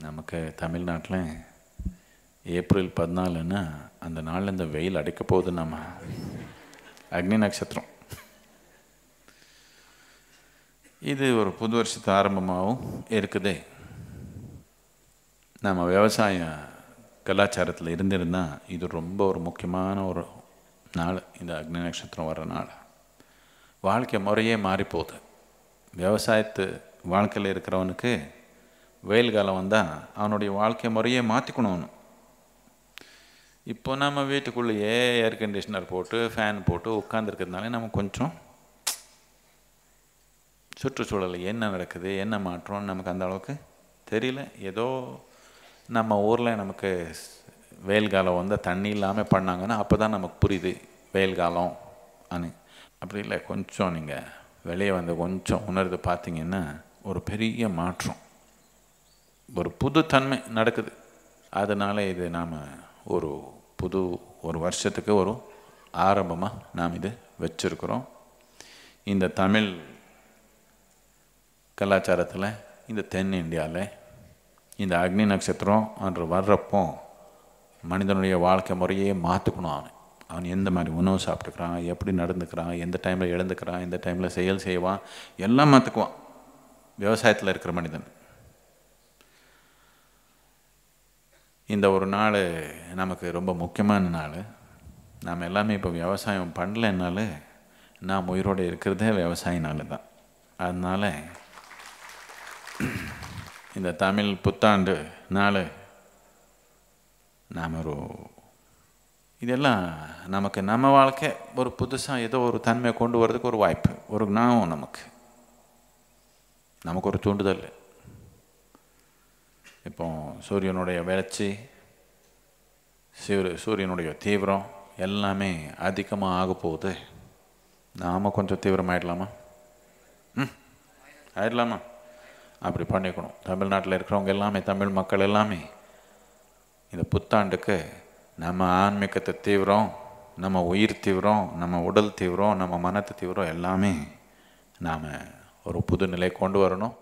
நமக்கு தமிழ்நாட்டில் ஏப்ரல் பதினாலுன்னா அந்த நாளில் இந்த வெயில் அடைக்க போகுது நம்ம. அக்னி நட்சத்திரம். இது ஒரு புது வருஷத்து ஆரம்பமாகவும் இருக்குது. நம்ம விவசாய கலாச்சாரத்தில் இருந்திருந்தால் இது ரொம்ப ஒரு முக்கியமான ஒரு நாள் இந்த அக்னி நட்சத்திரம் வர்ற நாள். வாழ்க்கை முறையே மாறி போகுது விவசாயத்து வாழ்க்கையில் இருக்கிறவனுக்கு வெயில் காலம் வந்தால் அவனுடைய வாழ்க்கை முறையே மாற்றிக்கணும் அவனு. இப்போ நம்ம வீட்டுக்குள்ளேயே ஏர் கண்டிஷனர் போட்டு ஃபேன் போட்டு உட்காந்துருக்கிறதுனால நம்ம கொஞ்சம் சுற்றுச்சூழல் என்ன நடக்குது என்ன மாற்றம் நமக்கு அந்த அளவுக்கு தெரியல. ஏதோ நம்ம ஊரில் நமக்கு வெயில் காலம் வந்து தண்ணி இல்லாமல் பண்ணாங்கன்னா அப்போ தான் நமக்கு புரியுது வெயில் காலம் அனு அப்படி இல்லை கொஞ்சம் நீங்கள் வெளியே வந்து கொஞ்சம் உணர்ந்து பார்த்தீங்கன்னா ஒரு பெரிய மாற்றம். ஒரு புதுத்தன்மை நடக்குது. அதனால் இது நாம் ஒரு புது ஒரு வருஷத்துக்கு ஒரு ஆரம்பமாக நாம் இது வச்சுருக்குறோம். இந்த தமிழ் கலாச்சாரத்தில் இந்த தென் இந்தியாவில் இந்த அக்னி நட்சத்திரம் அன்று வர்றப்போ மனிதனுடைய வாழ்க்கை முறையே மாற்றுக்கணும் அவன். அவன் எந்த மாதிரி உணவு சாப்பிட்டுக்கிறான் எப்படி நடந்துக்கிறான் எந்த டைமில் எழுந்துக்கிறான் எந்த டைமில் செயல் செய்வான் எல்லாம் மாற்றுக்குவான் விவசாயத்தில் இருக்கிற மனிதன். இந்த ஒரு நாள் நமக்கு ரொம்ப முக்கியமான நாள். நாம் எல்லாமே இப்போ விவசாயம் பண்ணலைன்னால நாம் உயிரோடு இருக்கிறதே விவசாயினால தான். அதனால் இந்த தமிழ் புத்தாண்டு நாள் நாம் ஒரு இதெல்லாம் நமக்கு நம்ம வாழ்க்கை ஒரு புதுசாக ஏதோ ஒரு தன்மையை கொண்டு வர்றதுக்கு ஒரு வாய்ப்பு ஒரு ஞாபகம் நமக்கு. நமக்கு ஒரு தூண்டுதல். இப்போ சூரியனுடைய வளர்ச்சி சூரிய சூரியனுடைய தீவிரம் எல்லாமே அதிகமாக ஆக போகுது. நாம் கொஞ்சம் தீவிரமாயிடலாமா? ம் ஆயிடலாமா? அப்படி பண்ணிக்கணும். தமிழ்நாட்டில் இருக்கிறவங்க எல்லாமே தமிழ் மக்கள் எல்லாமே இந்த புத்தாண்டுக்கு நம்ம ஆன்மீகத்தை தீவிரம் நம்ம உயிர் தீவிரம் நம்ம உடல் தீவிரம் நம்ம மனத்து தீவிரம் எல்லாமே நாம் ஒரு புது நிலை கொண்டு வரணும்.